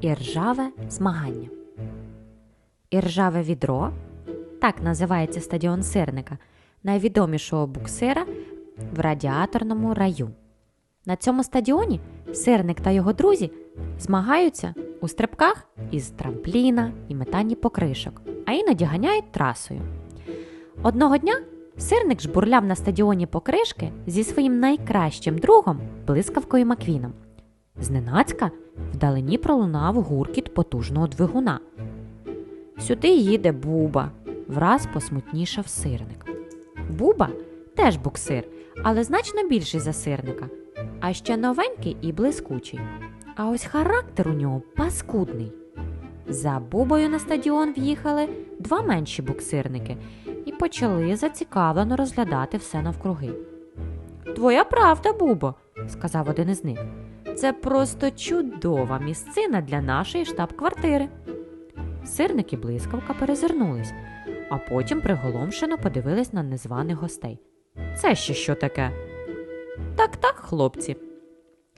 Іржаве змагання. Іржаве відро так називається стадіон сирника, найвідомішого буксира в радіаторному раю. На цьому стадіоні сирник та його друзі змагаються у стрибках із трампліна і метанні покришок, а іноді ганяють трасою. Одного дня сирник жбурляв на стадіоні покришки зі своїм найкращим другом блискавкою Маквіном. Зненацька вдалині пролунав гуркіт потужного двигуна. Сюди їде Буба, враз посмутнішав сирник. Буба теж буксир, але значно більший за сирника, а ще новенький і блискучий. А ось характер у нього паскудний. За Бубою на стадіон в'їхали два менші буксирники і почали зацікавлено розглядати все навкруги. Твоя правда, Бубо, сказав один із них. Це просто чудова місцина для нашої штаб-квартири. Сирник і блискавка перезирнулись, а потім приголомшено подивились на незваних гостей. Це ще що таке? Так, так, хлопці.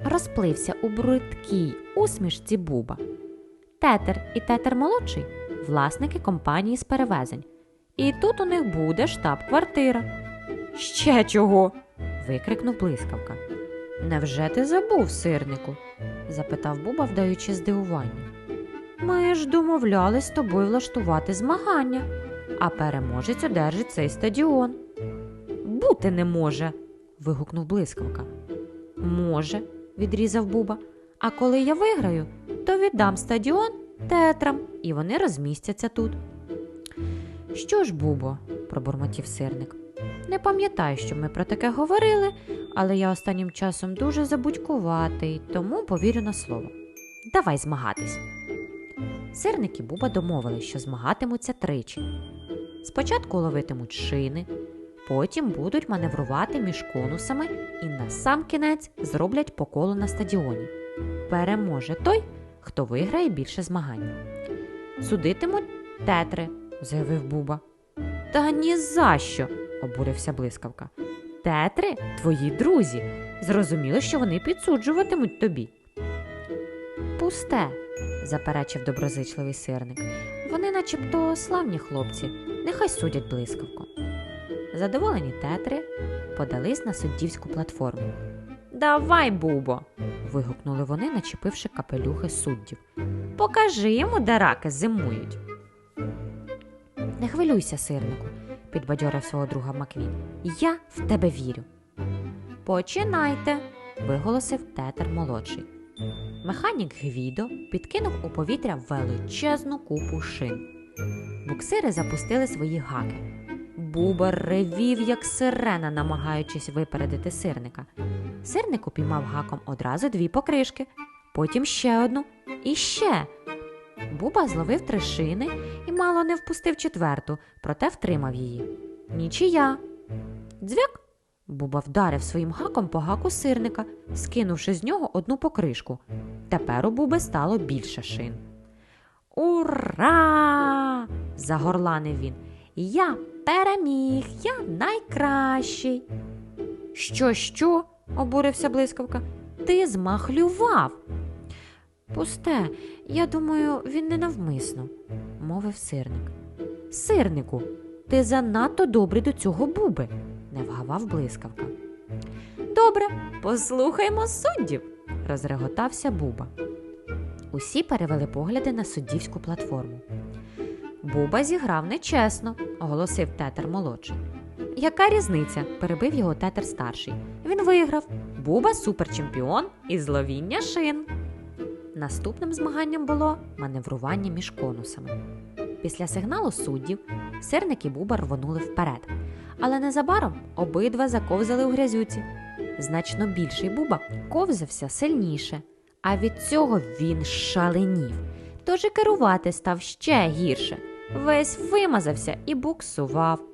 Розплився у бридкій усмішці Буба. Тетер і тетер молодший власники компанії з перевезень. І тут у них буде штаб-квартира. Ще чого? викрикнув блискавка. Невже ти забув, сирнику? запитав Буба, вдаючи здивування. Ми ж домовлялись з тобою влаштувати змагання, а переможець одержить цей стадіон. Бути не може. вигукнув блискавка. Може, відрізав Буба. А коли я виграю, то віддам стадіон тетрам, і вони розмістяться тут. Що ж, Бубо, пробурмотів сирник. Не пам'ятаю, що ми про таке говорили, але я останнім часом дуже забудькуватий, тому повірю на слово. Давай змагатись. Сирник і Буба домовились, що змагатимуться тричі. Спочатку ловитимуть шини, потім будуть маневрувати між конусами і на сам кінець зроблять по колу на стадіоні. Переможе той, хто виграє більше змагань. Судитимуть тетри, заявив Буба. Та ні за що, обурився блискавка. Тетри твої друзі. Зрозуміло, що вони підсуджуватимуть тобі. Пусте, заперечив доброзичливий сирник. Вони начебто славні хлопці, нехай судять блискавку. Задоволені тетри подались на суддівську платформу. Давай, Бубо. вигукнули вони, начепивши капелюхи суддів. Покажи йому, де раки зимують. Не хвилюйся, сирнику, підбадьорив свого друга Маквін. Я в тебе вірю. Починайте, виголосив тетер молодший. Механік Гвідо підкинув у повітря величезну купу шин. Буксири запустили свої гаки. Бубер ревів, як сирена, намагаючись випередити сирника. Сирник упіймав гаком одразу дві покришки, потім ще одну і ще. Буба зловив три шини і мало не впустив четверту, проте втримав її. Нічия. Дзвяк. Буба вдарив своїм гаком по гаку сирника, скинувши з нього одну покришку. Тепер у Буби стало більше шин. Ура! загорланив він. Я переміг, я найкращий. Що, що? обурився блискавка. Ти змахлював. Пусте, я думаю, він ненавмисно, мовив сирник. Сирнику, ти занадто добрий до цього буби, не вгавав блискавка. Добре, послухаймо суддів, розреготався Буба. Усі перевели погляди на суддівську платформу. Буба зіграв нечесно, оголосив тетер молодший. Яка різниця? перебив його тетер старший. Він виграв. Буба суперчемпіон і зловіння шин. Наступним змаганням було маневрування між конусами. Після сигналу суддів сирник і Буба рвонули вперед, але незабаром обидва заковзали у грязюці. Значно більший Буба ковзався сильніше, а від цього він шаленів. Тож і керувати став ще гірше. Весь вимазався і буксував.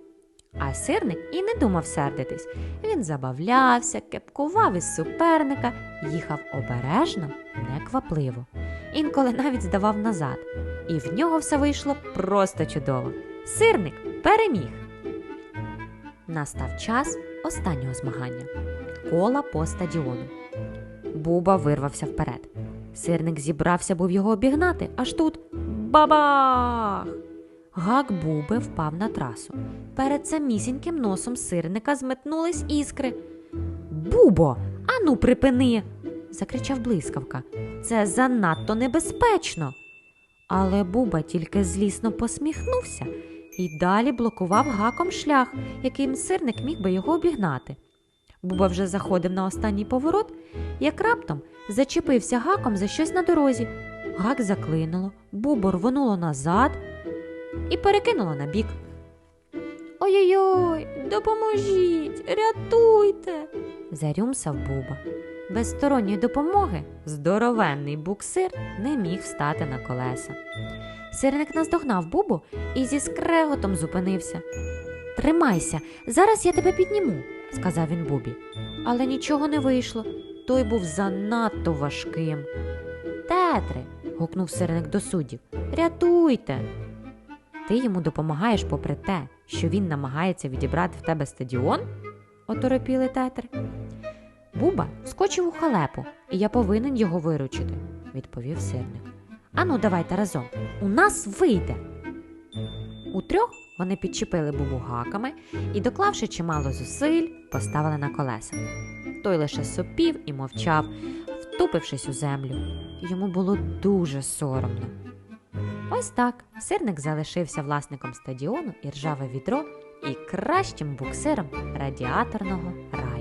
А сирник і не думав сердитись. Він забавлявся, кепкував із суперника, їхав обережно, неквапливо. Інколи навіть здавав назад. І в нього все вийшло просто чудово. Сирник переміг. Настав час останнього змагання кола по стадіону. Буба вирвався вперед. Сирник зібрався був його обігнати, аж тут бабах! Гак Буби впав на трасу. Перед самісіньким носом сирника зметнулись іскри. Бубо, ану припини. закричав блискавка. Це занадто небезпечно. Але Буба тільки злісно посміхнувся і далі блокував гаком шлях, яким сирник міг би його обігнати. Буба вже заходив на останній поворот, як раптом зачепився гаком за щось на дорозі. Гак заклинуло, Бубо рвонуло назад і перекинуло на бік. Ой-ой-ой, допоможіть, рятуйте. зарюмсав Буба. Без сторонньої допомоги здоровенний буксир не міг встати на колеса. Сирник наздогнав Бубу і зі скреготом зупинився. Тримайся, зараз я тебе підніму, сказав він Бубі. Але нічого не вийшло. Той був занадто важким. Тетре. гукнув сирник до суддів. Рятуйте. Ти йому допомагаєш попри те, що він намагається відібрати в тебе стадіон? оторопіли тетри. Буба скочив у халепу, і я повинен його виручити, відповів сирник. Ану, давайте разом. У нас вийде. Утрьох вони підчепили бубу гаками і, доклавши чимало зусиль, поставили на колеса. Той лише сопів і мовчав, втупившись у землю. Йому було дуже соромно. Ось так сирник залишився власником стадіону і ржаве відро і кращим буксиром радіаторного раю.